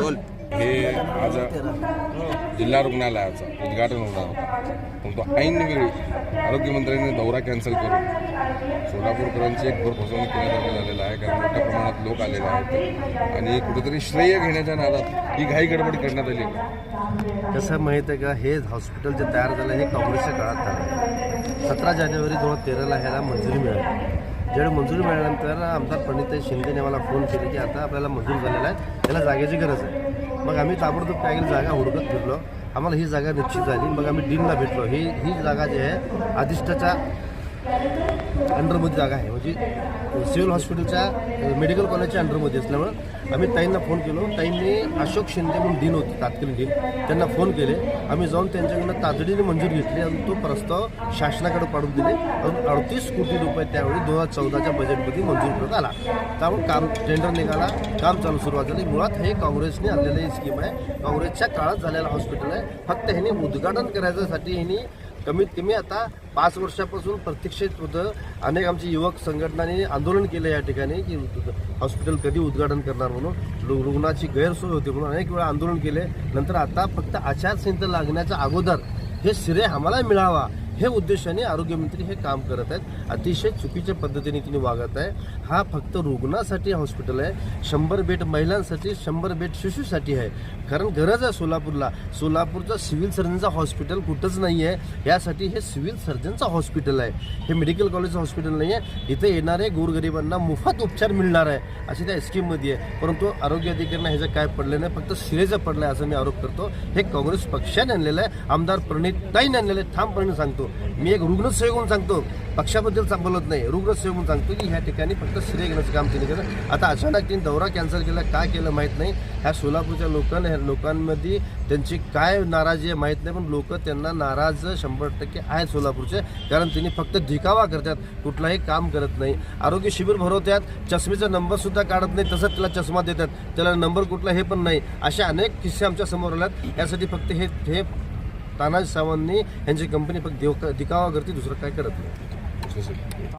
हे आज जिल्हा रुग्णालयाचा उद्घाटन होणार होता. पण तो ऐन आरोग्यमंत्र्यांनी दौरा कॅन्सल करून सोलापूरकरांची एक भर फसवणूक केल्यासारखं झालेलं आहे. कारण मोठ्या प्रमाणात लोक आलेले आहेत. आणि कुठेतरी श्रेय घेण्याच्या नादात ही घाई गडबड करण्यात आली. कसं माहीत आहे का? हे हॉस्पिटल जे तयार झालं हे काँग्रेसच्या काळात झालं. सतरा जानेवारी दोन हजार तेराला ह्याला मंजुरी मिळाली. ज्यावेळी मंजुरी मिळाल्यानंतर आमदार पंडित शिंदेने मला फोन केले की आता आपल्याला मंजूर झालेला आहे त्याला जागेची गरज आहे. मग आम्ही ताबडतोब काय जागा हुडकत फिरलो. आम्हाला ही जागा निश्चित झाली. मग आम्ही डीनला भेटलो. ही ही जागा जी आहे अधिष्ठाच्या अंडरमध्ये जागा आहे. म्हणजे सिव्हिल हॉस्पिटलच्या मेडिकल कॉलेजच्या अंडरमध्ये असल्यामुळं आम्ही ताईंना फोन केलो. ताईंनी अशोक शिंदे म्हणून डीन होते तात्कालीन डीन. त्यांना फोन केले. आम्ही जाऊन त्यांच्याकडनं तातडीने मंजूर घेतली आणि तो प्रस्ताव शासनाकडे पाडून दिले. अजून अडतीस कोटी रुपये त्यावेळी दोन हजार चौदाच्या बजेटमध्ये मंजूर करण्यात आला. त्यामुळे काम टेंडर निघाला काम चालू सुरुवात झाली. मुळात हे काँग्रेसने आणलेली स्कीम आहे. काँग्रेसच्या काळात झालेला हॉस्पिटल आहे. फक्त ह्यांनी उद्घाटन करायच्यासाठी ह्यांनी कमीत कमी आता पाच वर्षापासून प्रतीक्षेत होतं. अनेक आमचे युवक संघटनांनी आंदोलन केलं या ठिकाणी की हॉस्पिटल कधी उद्घाटन करणार म्हणून. रुग्णाची गैरसोय होती म्हणून अनेक वेळा आंदोलन केले. नंतर आता फक्त आचारसंहिता लागण्याच्या अगोदर हे श्रेय आम्हाला मिळावा. हे उद्देशाने आरोग्यमंत्री हे काम करत आहेत. अतिशय चुकीच्या पद्धतीने तिने वागत आहे. हा फक्त रुग्णासाठी हॉस्पिटल आहे. शंभर बेड महिलांसाठी शंभर बेड शिशूसाठी आहे. कारण गरज आहे सोलापूरला. सोलापूरचं सिव्हिल सर्जनचं हॉस्पिटल कुठंच नाही आहे यासाठी हे सिव्हिल सर्जनचं हॉस्पिटल आहे. हे मेडिकल कॉलेजचं हॉस्पिटल नाही आहे इथे येणारे गोरगरिबांना मोफत उपचार मिळणार आहे. अशी त्या स्कीममध्ये आहे. परंतु आरोग्य अधिकाऱ्यांना ह्याचं काय पडलं नाही. फक्त शिरेचं पडलं आहे असं मी आरोप करतो. हे काँग्रेस पक्षाने आणलेलं आहे. आमदार प्रणित ताईने आणलेलं आहे. ठामपणे सांगतो. मी एक रुग्णसेवक म्हणून सांगतो. पक्षाबद्दल बोलत नाही. रुग्णसेवक म्हणून सांगतो की ह्या ठिकाणी फक्त श्रेय घेण्याचं काम तिने केलं. आता अचानक तिने दौरा कॅन्सल केला. काय केलं माहीत नाही. ह्या सोलापूरच्या लोकांना ह्या लोकांमध्ये त्यांची काय नाराजी आहे माहीत नाही पण लोक त्यांना नाराज शंभर टक्के आहेत सोलापूरचे. कारण तिने फक्त दिखावा करतात. कुठलाही काम करत नाही. आरोग्य शिबिर भरवतात. चष्मेचा नंबरसुद्धा काढत नाही. तसंच त्याला चष्मा देतात. त्याला नंबर कुठला हे पण नाही. असे अनेक किस्से आमच्यासमोर आल्यात. यासाठी फक्त हे हे तानाजी सावंतनी यांची कंपनी फक्त देव दिखावा करते दुसरं काय करत नाही.